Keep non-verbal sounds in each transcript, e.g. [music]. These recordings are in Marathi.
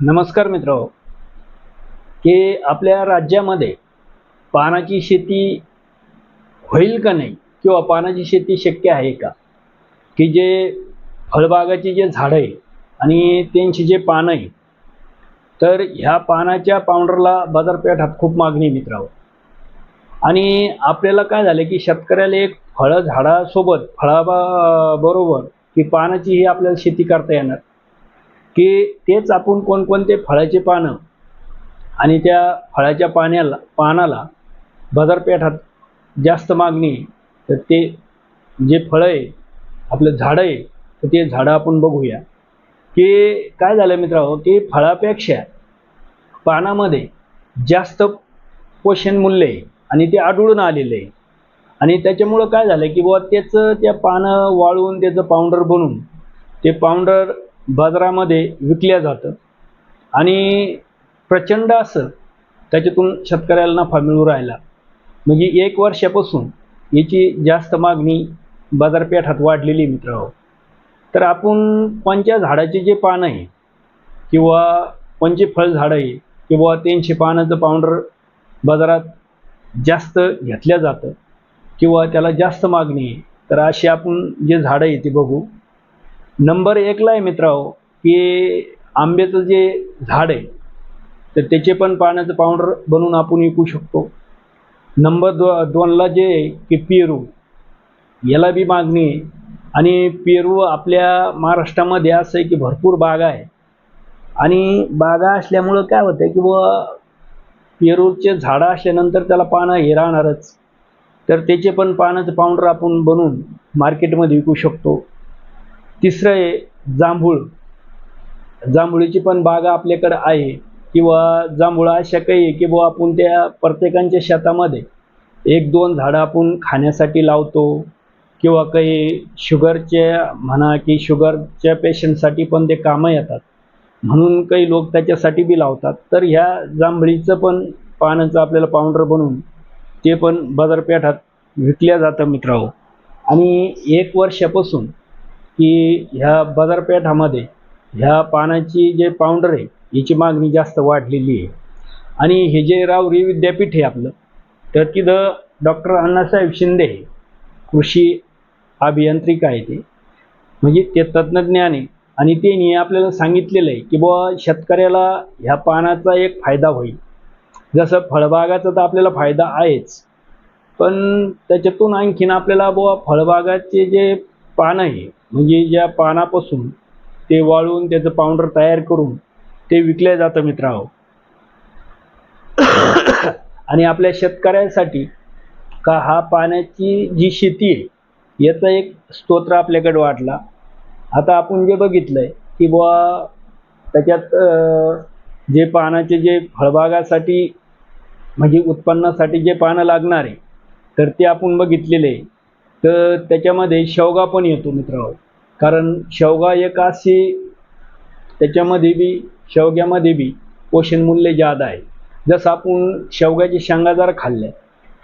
नमस्कार मित्र. की आपल्या राज्यामध्ये पानाची शेती होईल का नाही किंवा पानाची शेती शक्य आहे का? की जे फळबागाची जे झाडं आहे आणि त्यांची जे पानं आहे तर ह्या पानाच्या पावडरला बाजारपेठात खूप मागणी आहे आणि आपल्याला काय झालं की शेतकऱ्याला एक फळं झाडासोबत फळाबा बरोबर की पानाची ही आपल्याला शेती करता येणार. की तेच आपण कोणकोणते फळाचे पानं आणि त्या फळाच्या पाण्याला पानाला बाजारपेठात जास्त मागणी तर ते जे फळं आहे आपलं झाडं आहे तर ते झाडं आपण बघूया. की काय झालं मित्रांनो की फळापेक्षा पानामध्ये जास्त पोषण मूल्य आहे आणि ते आढळून आलेलं आहे. आणि त्याच्यामुळं काय झालं की बुवा त्याचं त्या पानं वाळवून त्याचं पावडर बनवून ते पावडर बाजारामध्ये विकल्या जातं. आणि प्रचंड असं त्याच्यातून शेतकऱ्याला नफा मिळू राहिला. म्हणजे एक वर्षापासून याची जास्त मागणी बाजारपेठात वाढलेली मित्र हो। तर आपण कोणत्या झाडाचे जे पानं आहे किंवा कोणचे फळ झाडं आहे किंवा त्यांचे पानाचं पावडर बाजारात जास्त घेतल्या जातं किंवा त्याला जास्त मागणी आहे तर अशी आपण जे झाडं आहे ते बघू. नंबर एकला आहे मित्रांनो की आंब्याचं जे झाड आहे तर त्याचे पण पाण्याचं पावडर बनवून आपण विकू शकतो. नंबर दो दोनला जे आहे की पेरू याला बी मागणी आहे. आणि पेरू आपल्या महाराष्ट्रामध्ये असं आहे की भरपूर बागा आहे. आणि बागा असल्यामुळं काय होतं की बुवा पेरूचे झाडं असल्यानंतर त्याला पानं हे राहणारच. तर त्याचे पण पानाचं पावडर आपण बनवून मार्केटमध्ये विकू शकतो. तिसरं आहे जांभूळ. जांभुळीची पण बागा आपल्याकडं आहे किंवा जांभूळ अशा काही आहे की बुवा आपण त्या प्रत्येकांच्या शेतामध्ये एक दोन झाडं आपण खाण्यासाठी लावतो किंवा काही शुगरच्या म्हणा की शुगरच्या पेशंटसाठी पण ते कामं येतात. म्हणून काही लोक त्याच्यासाठी बी लावतात. तर ह्या जांभळीचं पण पानाचं आपल्याला पावडर बनवून ते पण बाजारपेठात विकल्या जातं मित्रांनो. आणि एक वर्षापासून की ह्या बाजारपेठामध्ये ह्या पानाची जे पावडर आहे याची मागणी जास्त वाढलेली आहे. आणि हे जे रावरी विद्यापीठ आहे आपलं तर तिथं डॉक्टर अण्णासाहेब शिंदे कृषी अभियांत्रिका आहे ते. म्हणजे ते तत्त्वज्ञान आहे आणि त्यांनी आपल्याला सांगितलेलं आहे की बुवा शेतकऱ्याला ह्या पानाचा एक फायदा होईल. जसं फळबागाचा तर आपल्याला फायदा आहेच. पण त्याच्यातून आणखीन आपल्याला बुवा फळबागाचे जे पानं आहे म्हणजे ज्या पानापासून ते वाळून त्याचं पावडर तयार करून ते विकल्या जातं मित्रांनो आणि आपल्या शेतकऱ्यांसाठी का हा पाण्याची जी शेती आहे याचा एक स्तोत्र आपल्याकडे वाटला. आता आपण जे बघितलं आहे की बुवा त्याच्यात जे पानाचे जे फळबागासाठी म्हणजे उत्पन्नासाठी जे पानं लागणार आहे तर ते आपण बघितलेले आहे. तर त्याच्यामध्ये शेवगा पण येतो मित्र कारण शेवगा एक अशी त्याच्यामध्ये बी शेवग्यामध्ये बी पोषण मूल्य जादा आहे. जसं आपण शेवग्याची शेंगा जर खाल्ल्या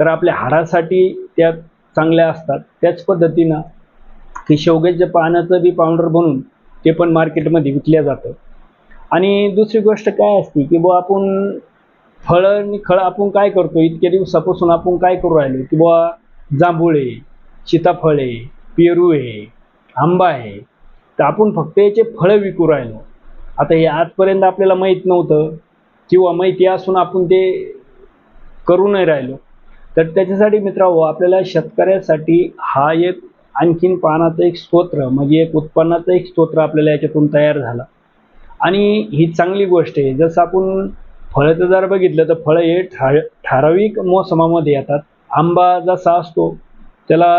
तर आपल्या हाडासाठी त्या चांगल्या असतात. त्याच पद्धतीनं की शेवग्याच्या पानाचं बी पावडर बनवून ते पण मार्केटमध्ये विकल्या जातं. आणि दुसरी गोष्ट काय असते की बुवा आपण फळं आणि खळं आपण काय करतो? इतक्या दिवसापासून आपण काय करू राहिलो? की बुवा जांभूळ आहे सीताफळ आहे पेरू आहे आंबा आहे. तर आपण फक्त याचे फळं विकू राहिलो. आता हे आजपर्यंत आपल्याला माहीत नव्हतं. किंवा माहिती असून आपण ते करू नाही राहिलो. तर त्याच्यासाठी मित्रांनो आपल्याला शेतकऱ्यासाठी हा एक आणखीन पानाचं एक स्तोत्र म्हणजे एक उत्पन्नाचं एक स्तोत्र आपल्याला याच्यातून तयार झाला. आणि ही चांगली गोष्ट आहे. जसं आपण फळाचं जर बघितलं तर फळं हे ठा ठराविक मोसमामध्ये येतात. आंबा जसा असतो त्याला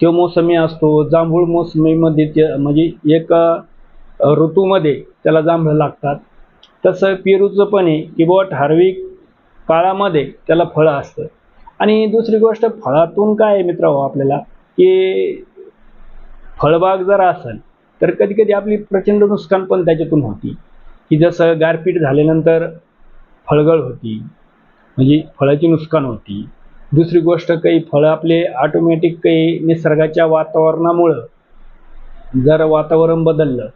तो मोसमी असतो जांभूळ मोसमीमध्ये ते म्हणजे एक ऋतूमध्ये त्याला जांभळं लागतात. तसं पेरूचं पण आहे की बुवा ठराविक काळामध्ये त्याला फळं असतं. आणि दुसरी गोष्ट फळातून काय आहे हो आपल्याला की फळबाग जर असेल तर कधी कधी आपली प्रचंड नुकसान पण त्याच्यातून होती. की जसं गारपीट झाल्यानंतर फळगळ होती म्हणजे फळाची नुकसान होती. दुसरी गोष्ट काही फळं आपले ऑटोमॅटिक काही निसर्गाच्या वातावरणामुळं जर वातावरण बदललं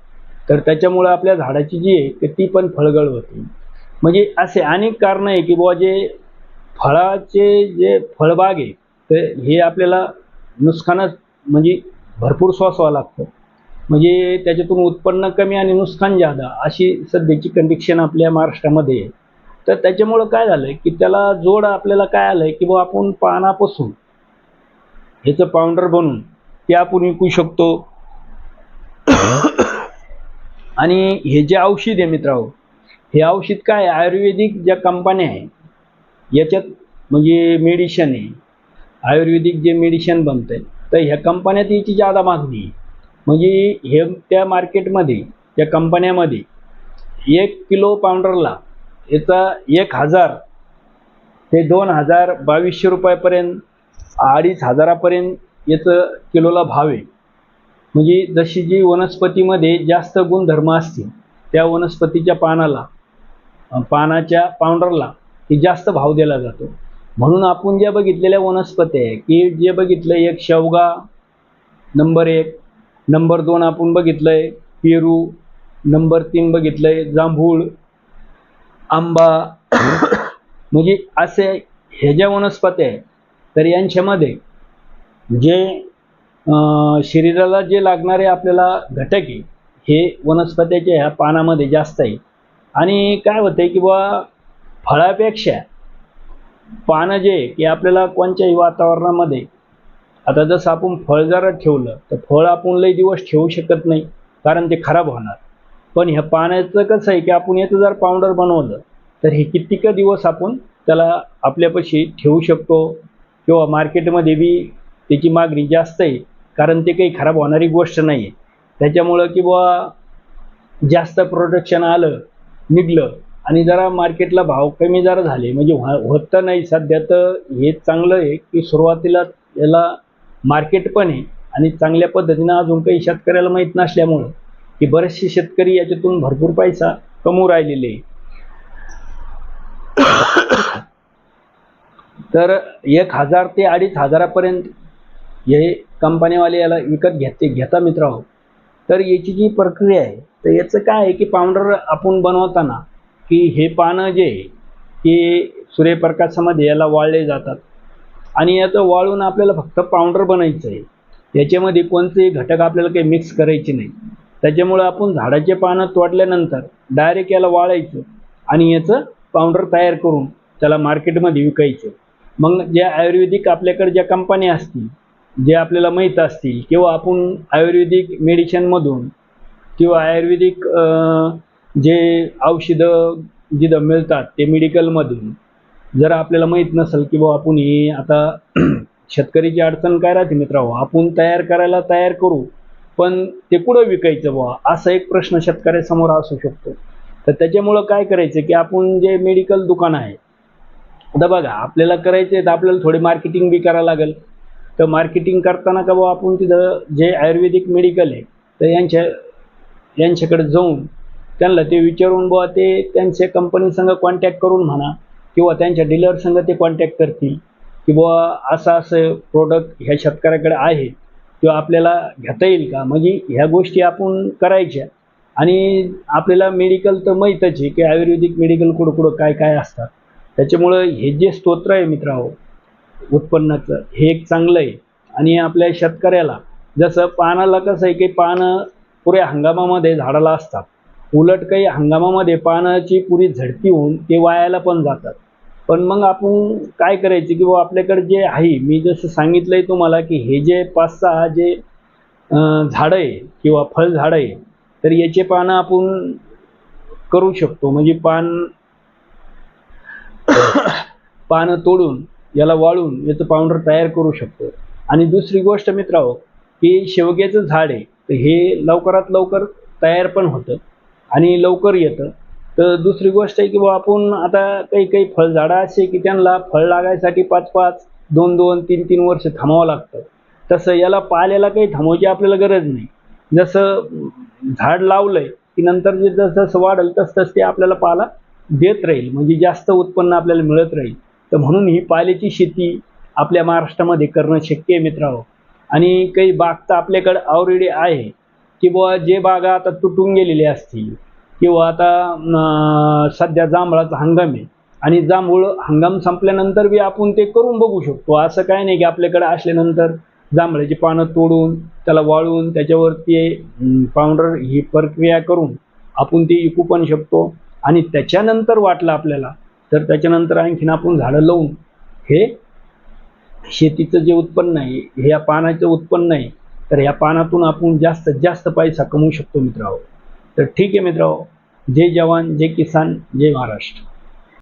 तर त्याच्यामुळं आपल्या झाडाची जी आहे तर ती पण फळगळ होते. म्हणजे असे अनेक कारणं आहे की बुवा जे फळाचे जे फळबाग आहे तर हे आपल्याला नुकसानच म्हणजे भरपूर सोसावं लागतं. म्हणजे त्याच्यातून उत्पन्न कमी आणि नुकसान जादा अशी सध्याची कंडिशन आपल्या महाराष्ट्रामध्ये आहे. तर त्याच्यामुळं काय झालं की त्याला जोड आपल्याला काय आलं की बुवा आपण पानापासून ह्याचं पावडर बनवून ते आपण विकू शकतो आणि हे जे औषध आहे मित्रांनो हे औषध काय आहे? आयुर्वेदिक ज्या कंपन्या आहे याच्यात म्हणजे मेडिशन आहे आयुर्वेदिक जे मेडिशन बनतं आहे तर ह्या कंपन्यात याची जादा मागणी आहे म्हणजे हे त्या मार्केटमध्ये त्या कंपन्यामध्ये एक किलो पावडरला याचा एक हजार ते दोन हजार बावीसशे रुपयापर्यंत अडीच हजारापर्यंत याचं किलोला भाव आहे. म्हणजे जशी जी वनस्पतीमध्ये जास्त गुणधर्म असतील त्या वनस्पतीच्या पानाला पानाच्या पावडरला हे जास्त भाव दिला जातो. म्हणून आपण ज्या बघितलेल्या वनस्पती आहे की जे बघितलं एक शेवगा नंबर एक. नंबर दोन आपण बघितलंय पेरू. नंबर तीन बघितलंय जांभूळ. आंबा म्हणजे असे हे ज्या वनस्पती आहे तर यांच्यामध्ये जे शरीराला जे लागणारे आपल्याला घटक आहे हे वनस्पतीच्या ह्या पानामध्ये जास्त आहे आणि काय होतंय की बा फळापेक्षा पानं जे की आपल्याला कोणत्याही वातावरणामध्ये आता जसं आपण फळ जर ठेवलं तर फळ आपण लई दिवस ठेवू शकत नाही कारण ते खराब होणार. पण ह्या पाण्याचं कसं आहे की आपण याचं जर पावडर बनवलं तर हे कितीक दिवस आपण त्याला आपल्यापाशी ठेवू शकतो? किंवा मार्केटमध्ये बी त्याची मागणी जास्त आहे कारण ते काही खराब होणारी गोष्ट नाही आहे त्याच्यामुळं की बुवा जास्त प्रोडक्शन आलं निघलं आणि जरा मार्केटला भाव कमी जरा झाले म्हणजे व्हा नाही सध्या तर हे चांगलं आहे की सुरुवातीला याला मार्केट पण आहे आणि चांगल्या पद्धतीनं अजून काही शेतकऱ्याला माहीत नसल्यामुळं की बरेचसे शेतकरी याच्यातून भरपूर पैसा कमवू राहिलेले आहे तर एक हजार ते अडीच हजारापर्यंत हे कंपनीवाले याला विकत घेते घेता हो. तर याची जी प्रक्रिया आहे तर याचं काय आहे की पावडर आपण बनवताना की हे पानं जे आहे की सूर्यप्रकाशामध्ये याला वाळले जातात. आणि याचं वाळून आपल्याला फक्त पावडर बनायचं आहे. याच्यामध्ये कोणतेही घटक आपल्याला काही मिक्स करायचे नाही. त्याच्यामुळं आपण झाडाचे पानं तोडल्यानंतर डायरेक्ट याला वाळायचं आणि याचं पावडर तयार करून त्याला मार्केटमध्ये विकायचं. मग ज्या आयुर्वेदिक आपल्याकडे ज्या कंपन्या असतील जे आपल्याला माहीत असतील किंवा आपण आयुर्वेदिक मेडिसिनमधून किंवा आयुर्वेदिक जे औषधं जिथं मिळतात ते मेडिकलमधून जर आपल्याला माहीत नसेल की बुवा आपण हे आता [clears throat] शेतकरीची अडचण काय राहते मित्रांनो आपण तयार करायला तयार करू. पण ते कुठं विकायचं बुवा? असा एक प्रश्न शेतकऱ्यासमोर असू शकतो. तर त्याच्यामुळं काय करायचं की आपण जे मेडिकल दुकान आहे आता बघा आपल्याला करायचं आहे तर आपल्याला थोडी मार्केटिंग बी करावं लागेल. तर मार्केटिंग करताना का बुवा आपण तिथं जे आयुर्वेदिक मेडिकल आहे तर यांच्या यांच्याकडे जाऊन त्यांना ते विचारून बुवा ते त्यांच्या कंपनीसंग कॉन्टॅक्ट करून म्हणा किंवा त्यांच्या डीलरसंग ते कॉन्टॅक्ट करतील. की बुवा असं असं प्रोडक्ट ह्या शेतकऱ्याकडे आहे. किंवा आपल्याला घेता येईल का? म्हणजे ह्या गोष्टी आपण करायच्या. आणि आपल्याला मेडिकल तर माहीतच आहे की आयुर्वेदिक मेडिकल कुठं कुठं काय काय असतात. त्याच्यामुळं हे जे स्तोत्र आहे मित्रांनो उत्पन्नाचं हे एक चांगलं आहे. आणि आपल्या शेतकऱ्याला जसं पानाला कसं आहे की पानं पुऱ्या हंगामामध्ये झाडाला असतात. उलट काही हंगामामध्ये पानाची पुरी झडती होऊन ते वायाला पण जातात. पण मग आपण काय करायचं की बुवा आपल्याकडे जे आहे मी जसं सांगितलं आहे तुम्हाला की हे जे पाच सहा जे झाडं आहे किंवा फळ झाडं आहे तर याचे पानं आपण करू शकतो. म्हणजे पान पानं तोडून याला वाळून याचं पावडर तयार करू शकतो. आणि दुसरी गोष्ट मित्रांनो की शेवग्याचं झाड आहे तर हे लवकरात लवकर तयार पण होतं आणि लवकर येतं. तर दुसरी गोष्ट आहे की बुवा आपण आता काही काही फळझाडं असे की त्यांना फळ लागायसाठी पाच पाच दोन दोन तीन तीन वर्ष थांबावं लागतं. तसं याला पाल्याला काही थांबवायची आपल्याला गरज नाही. जसं झाड लावलंय की नंतर जे जसं जसं वाढेल तसं तसं ते आपल्याला पाला देत राहील. म्हणजे जास्त उत्पन्न आपल्याला मिळत राहील. तर म्हणून ही पाल्याची शेती आपल्या महाराष्ट्रामध्ये करणं शक्य आहे मित्रांनो. आणि काही बाग तर आपल्याकडे ऑलरेडी आहे. की बुवा जे बागा आता तुटून गेलेले असतील किंवा आता सध्या जांभळाचा हंगाम आहे. आणि जांभूळ हंगाम संपल्यानंतर बी आपण ते करून बघू शकतो. असं काय नाही की आपल्याकडे असल्यानंतर जांभळाची पानं तोडून त्याला वाळून त्याच्यावर ते पावडर ही प्रक्रिया करून आपण ते विकू पण शकतो. आणि त्याच्यानंतर वाटलं आपल्याला तर त्याच्यानंतर आणखीन आपण झाडं लावून हे शेतीचं जे उत्पन्न आहे हे या पानाचं उत्पन्न आहे तर या पानातून आपण जास्तीत जास्त पैसा कमवू शकतो मित्रांनो. तर ठीक आहे मित्र जय जवान जय किसान जय महाराष्ट्र.